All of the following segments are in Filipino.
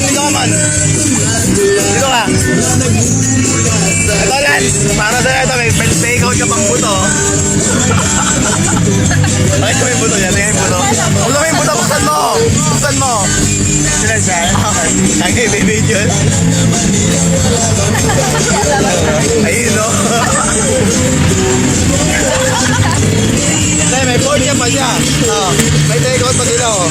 man, dito ka man. Dito ka. Ito Lance, para sa ito, may may take out ka pang buto. Bakit ko yung buto niya? Tingnan yung buto. Ulo mo yung buto, buksan mo. Buksan mo. Sila siya. Ang i-video. Ayun, no? May board niya pa siya. Oh, may take out pa sila, oh.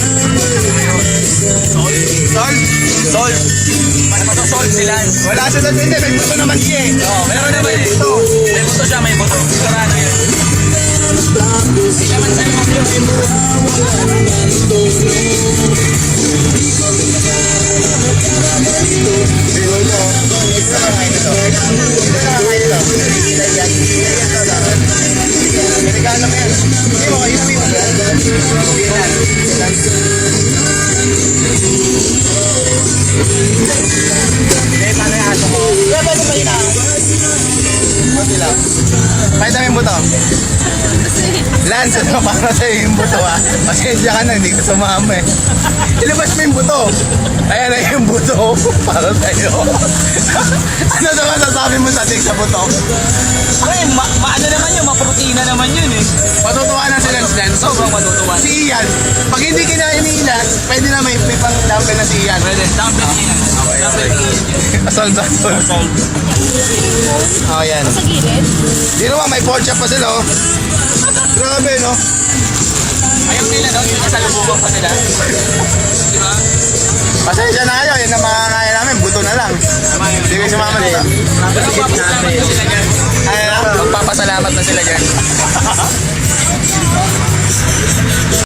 Sol? Para masosolve sila. Wala siya sa hindi, may gusto naman siya eh. Oo, meron naman eh. Ito. May buto siya, may buto. Sigurado yan. Hindi naman sa'yo kain ito. Regalo mo yan. Hindi mo, inumin mo yan. Hindi, paano yung aso mo? Kaya pwede ina. Kunti lang. Mo yung buto. Lance, ano para sa'yo yung buto ha? Pasensya ka na, hindi ka sumama eh. Ilabas mo yung buto. Ayan na yung buto para sa'yo. ano sa masasabi mo sa tik sa buto? Ay, ma maano naman yun, maprotina naman yun eh. Matutuwa na Lance. Sobrang matutuwa. Si Ian, pag hindi kinain ni Ian, pwede na may, may pang dumbbell na si Ian. Pwede, dumbbell yan. Dumbbell yan. Assault, assault. Oh, yan. Sa gilid? Di naman, may pork chop pa sila, oh. Grabe, no? Ayaw nila, no? Yung kasalubungan pa nila. Di ba? Pasensya na kayo, yan ang makakaya namin, buto na lang. Hindi kayo sumama dito. Pero magpapasalamat na sila dyan. Ay, Magpapasalamat na sila dyan.